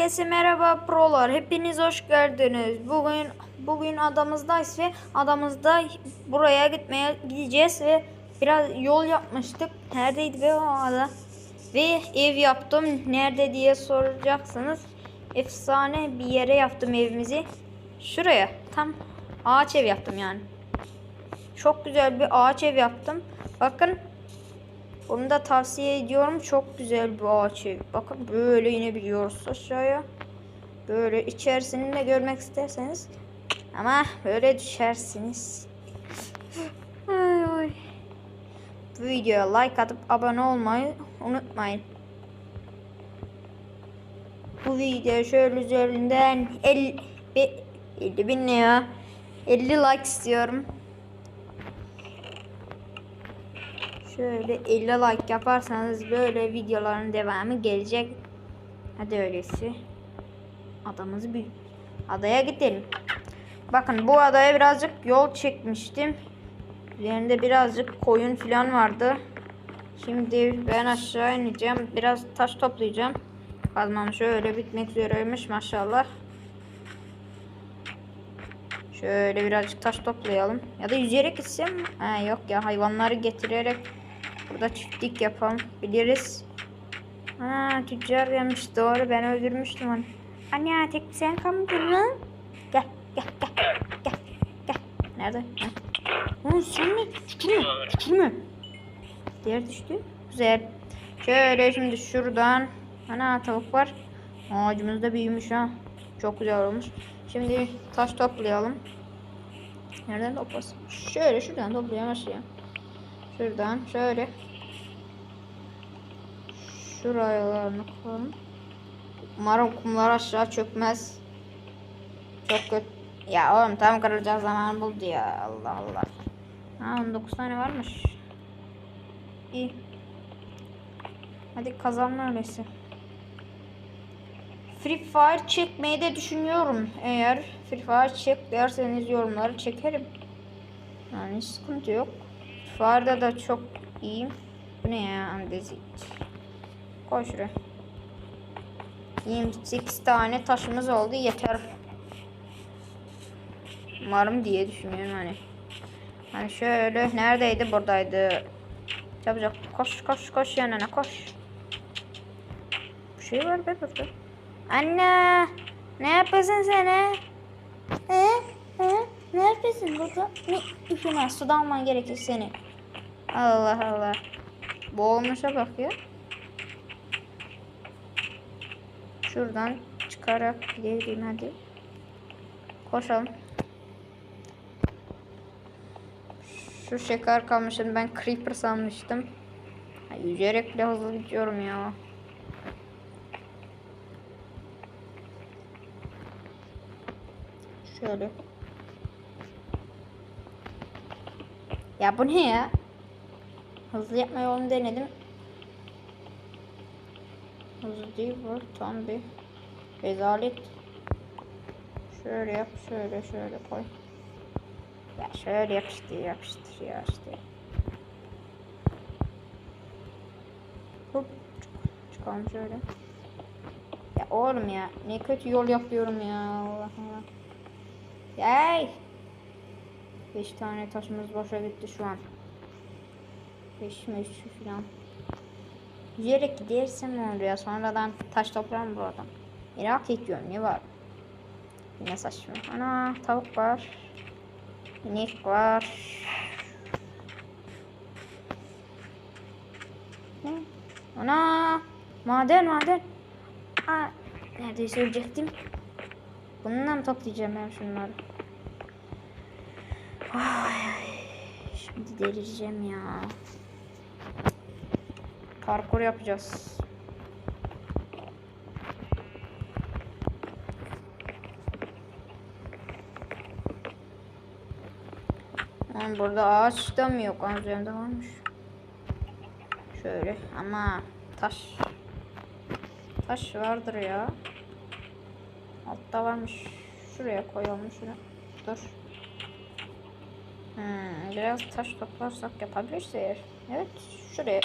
Herkese merhaba prolar. Hepiniz hoş geldiniz. Bugün bugün adamızdayız ve adamızda buraya gitmeye gideceğiz ve biraz yol yapmıştık. Neredeydi be o ada? Ve ev yaptım. Nerede diye soracaksınız. Efsane bir yere yaptım evimizi. Şuraya. Tam ağaç ev yaptım yani. Çok güzel bir ağaç ev yaptım. Bakın onu da tavsiye ediyorum. Çok güzel bir ağaç evi. Bakın böyle inebiliyoruz aşağıya. Böyle içerisini de görmek isterseniz. Ama böyle düşersiniz. ay. Bu videoya like atıp abone olmayı unutmayın. Bu video şöyle üzerinden 50, be- 50 bin ne ya? 50 like istiyorum. Şöyle 50 like yaparsanız böyle videoların devamı gelecek. Hadi öyleyse. Adamızı bir adaya gidelim. Bakın bu adaya birazcık yol çekmiştim. Üzerinde birazcık koyun falan vardı. Şimdi ben aşağı ineceğim. Biraz taş toplayacağım. Kazmam şöyle bitmek üzereymiş maşallah. Şöyle birazcık taş toplayalım. Ya da yüzerek gitsem. Ha yok ya hayvanları getirerek burada çiftlik yapalım. Biliriz. Ha tüccar gelmiş doğru ben öldürmüştüm onu. Anne tek sen kalmadın mı? Gel gel gel gel gel. Nerede? Oğlum sen mi? Tükürme tükürme. Diğer düştü. Güzel. Şöyle şimdi şuradan. Ana tavuk var. Ağacımız da büyümüş ha. Çok güzel olmuş. Şimdi taş toplayalım. Nereden toplasın? Şöyle şuradan toplayalım aşağıya. Şuradan şöyle. Şuralarını koyalım. Umarım kumlar aşağı çökmez. Çok kötü. Ya oğlum tam kırılacak zaman buldu ya. Allah Allah. Ha 19 tane varmış. İyi. Hadi kazanma öyleyse. Free Fire çekmeyi de düşünüyorum. Eğer Free Fire çek derseniz yorumları çekerim. Yani sıkıntı yok. Fire'da da çok iyiyim. Bu ne ya andezit. Koy şuraya. 28 tane taşımız oldu yeter. Umarım diye düşünüyorum hani. Hani şöyle neredeydi buradaydı. Çabucak koş koş koş yanına koş. Bir şey var be burada. Anne ne yapıyorsun sen he? He? He? Ne yapıyorsun burada? Ne üşüme suda alman gerekir seni. Allah Allah. Boğulmuşa bak ya. Şuradan çıkarak gidelim hadi. Koşalım. Şu şeker kalmışım. Ben creeper sanmıştım. Yüzerek bile hızlı gidiyorum ya. Şöyle. Ya bu ne ya? Hızlı yapma yolunu denedim. Hızlı değil bu. Tam bir rezalet. Şöyle yap. Şöyle şöyle koy. Ya şöyle yapıştır yapıştır ya. Hop. çık- Çıkalım şöyle. Ya oğlum ya. Ne kötü yol yapıyorum ya. Allah Allah. Yay. Beş tane taşımız boşa gitti şu an. Beş mi üç falan. Yüzerek gidersem ne oluyor? Sonradan taş toplarım buradan. Merak ediyorum ne var? Yine saçma. Ana tavuk var. İnek var. Ne? Ana maden maden. Aa, neredeyse ölecektim. Bununla mı toplayacağım ben şunları? Ay, şimdi delireceğim ya. Parkur yapacağız. Yani burada ağaç da mı yok? Aa, Üzerinde varmış. Şöyle ama taş. Taş vardır ya. Altta varmış. Şuraya koyalım şunu. Dur. Hmm, biraz taş toplarsak yapabiliriz eğer. Evet şuraya.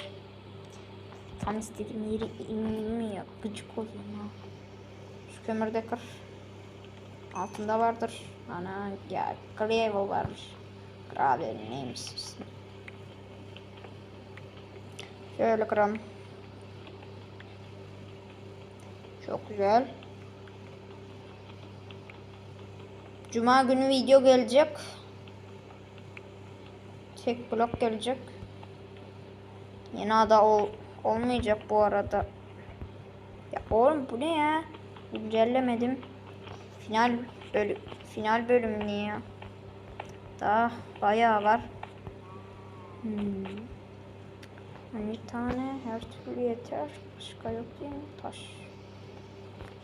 Tam istediğim yeri inmiyor. Gıcık oluyor ya. kömür de. Altında vardır. Ana ya gravel varmış. Gravel neymiş? Şöyle kıralım. Çok güzel. Cuma günü video gelecek. Tek blok gelecek. Yeni ada ol olmayacak bu arada. Ya oğlum bu ne ya? Güncellemedim. Final bölüm final bölüm niye? Daha bayağı var. Hmm. Bir tane her türlü yeter. Başka yok değil mi? Taş.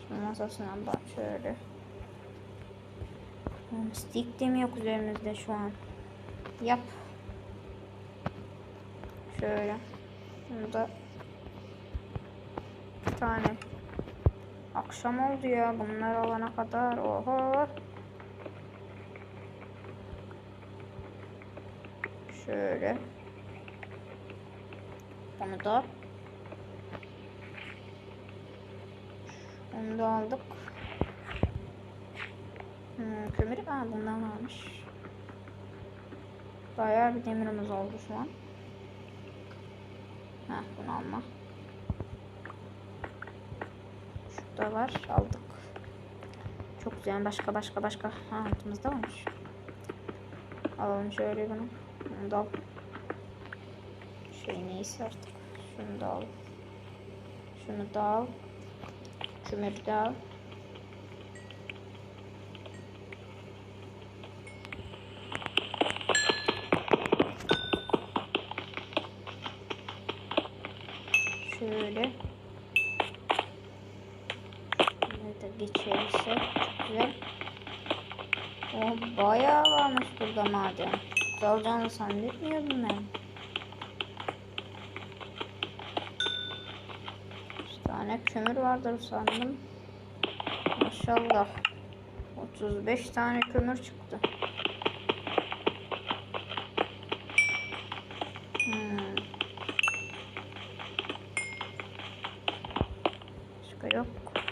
Şimdi masasından bak şöyle. Stick de mi yok üzerimizde şu an? Yap. Şöyle. Bunu da tane. Akşam oldu ya bunlar alana kadar. Oho. Şöyle. Bunu da. Onu da aldık. Hmm, kömür. Aa bundan varmış. Bayağı bir demirimiz oldu şu an. Heh bunu alma. Şurada var aldık. Çok güzel başka başka başka. Ha altımızda varmış. Alalım şöyle bunu. Bunu da al. Şey neyse artık. Şunu da al. Şunu da al. Kömürü de al. Şöyle. Geçersek çok güzel. Oh, bayağı varmış burada maden. Kalacağını zannetmiyordum ben. Bir tane kömür vardır sandım. Maşallah. 35 tane kömür çıktı. Hmm. Başka yok.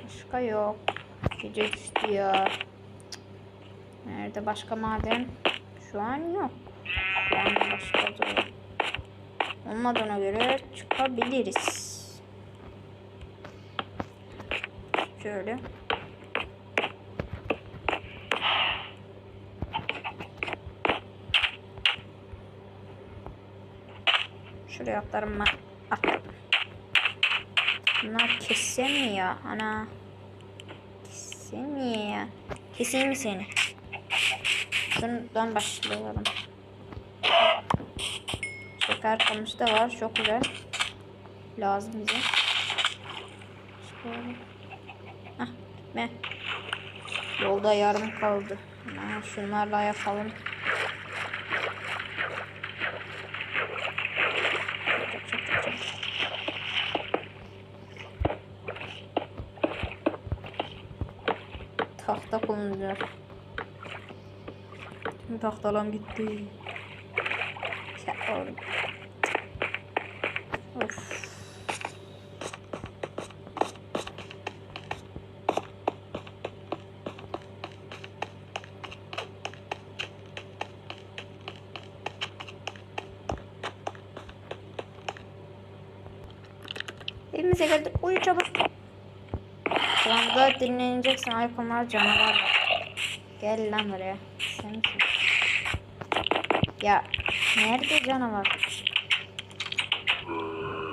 Başka yok. Gece. Cık. Nerede başka maden? Şu an yok. Yani başka da olmadığına göre çıkabiliriz. Şöyle. Şuraya atlarım ben. Atladım. Bunlar kesemiyor. Ana. Kesemiyor. Keseyim mi seni? Şundan başlayalım. Şeker kamışı da var. Çok güzel. Lazım bize. Şöyle. Hah. Gitme. Yolda yarım kaldı. Ha, şunlarla yapalım. Çok, çok, çok, çok. Tahta kullanacağız. Tüm tahtalarım gitti. Ya oğlum. Of. Evimize geldik. Uyu çabuk. Şu anda dinleneceksin. Aykonlar canavar var. Gel lan buraya. Sen misin? Ya nerede canavar?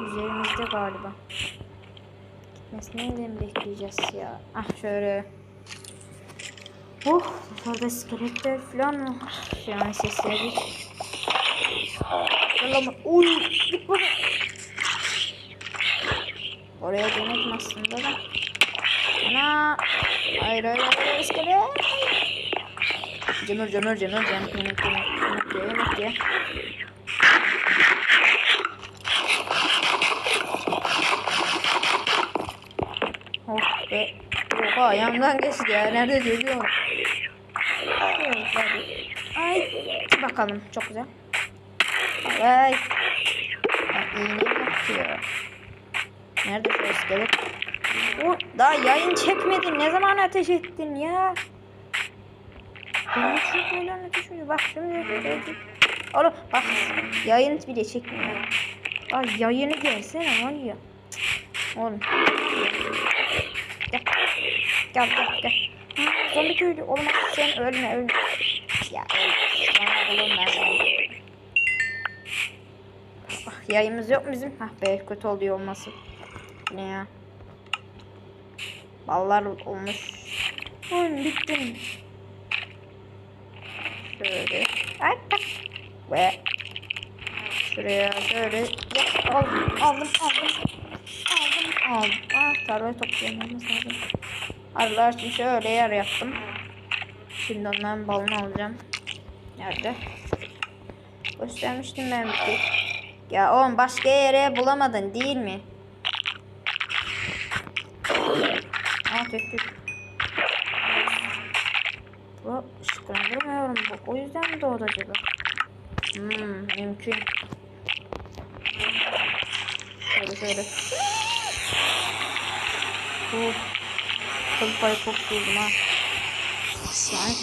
Üzerimizde galiba. Gitmesini bekleyeceğiz ya? Ah şöyle. Oh, dışarıda iskeletler falan var. Yani sesleri. Allah'ım. Uy, git bana. Oraya dönelim aslında da. Ana. Hayır hayır hayır iskelet. Cemur cemur cemur cemur yemek yemek yemek ye yemek ye. Oh be. Oha ayağımdan geçti ya. Nerede görüyorum. Evet, hadi. Ay. Bakalım. Çok güzel. Ay. Ay iğne yapıyor. Nerede şu iskelet? O, daha yayın çekmedin. Ne zaman ateş ettin ya? Benim için böyle ateş ediyor. Bak şimdi. Oğlum bak yayın bile çekmiyor. Bak yayını gelsene var ya. Oğlum. Gel. Gel gel gel. Zombi köylü. Oğlum sen ölme ölme. Ya öl. Sonra oğlum ben seni. Bak yayımız yok bizim? Hah be kötü oluyor olması. Ne ya? Ballar olmuş. Oğlum bittim. Şöyle. Ay bak. Ve şuraya şöyle Yap, aldım aldım aldım aldım aldım. Ah tarlayı toplayamamız lazım. Arılar için şöyle yer yaptım. Şimdi ondan balını alacağım. Nerede? Göstermiştim ben bir. Ya oğlum başka yere bulamadın değil mi? Aa tek tek. Bu ışıklandırmıyorum bu. O yüzden mi doğdu acaba? Hmm, mümkün. Şöyle şöyle. Oh. Kıl payı çok buldum ha. Yani.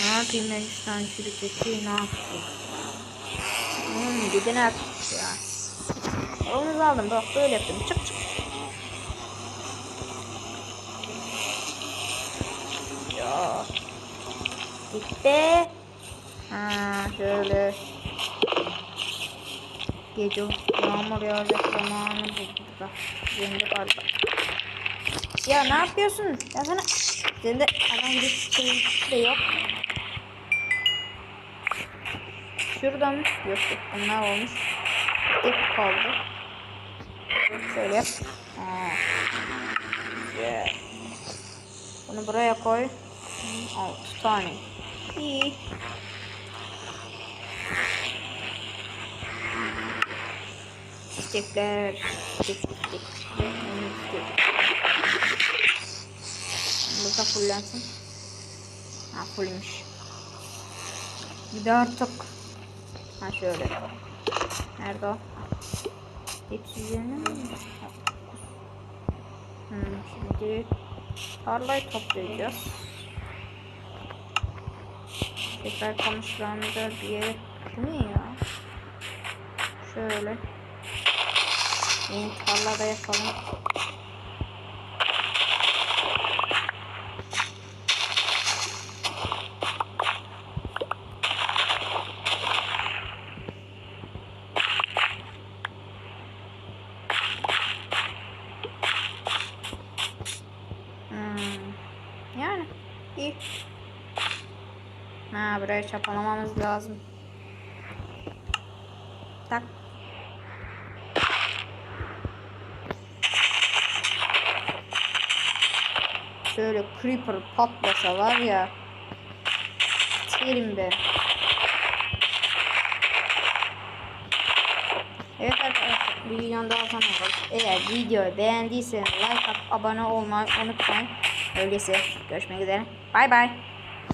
Ne yapayım ben üç tane çürük ne yapayım? Hmm, ne yapmış ya? Onu aldım bak böyle yaptım. Çık çık. Ya. Gitti. Ha şöyle. Gece yağmur yağacak zamanı buldu da. Şimdi galiba. Ya ne yapıyorsun? Ya sana Sende adam bir şey de yok. Şuradan yok bunlar olmuş. Tek kaldı. Şöyle yap. Aa. Yeah. Bunu buraya koy. 6 tane. İyi. Çiçekler. Çiçek, çiçek. Burada fullensin. Ha fullmüş. Bir de artık. Ha şöyle. Nerede o? Hepsi üzerine mi? Hmm, şimdi tarlayı toplayacağız. Tekrar kamışlarımıza bir yere ne ya? Şöyle. Yeni tarlada yapalım. Hmm. Yani iyi. Ha buraya çapalamamız lazım. Tak. Şöyle creeper patlasa var ya. Terim be. Evet arkadaşlar bir videonun daha sonuna geldik. Eğer videoyu beğendiyseniz like atıp abone olmayı unutmayın. Öyleyse görüşmek üzere. Bay bay.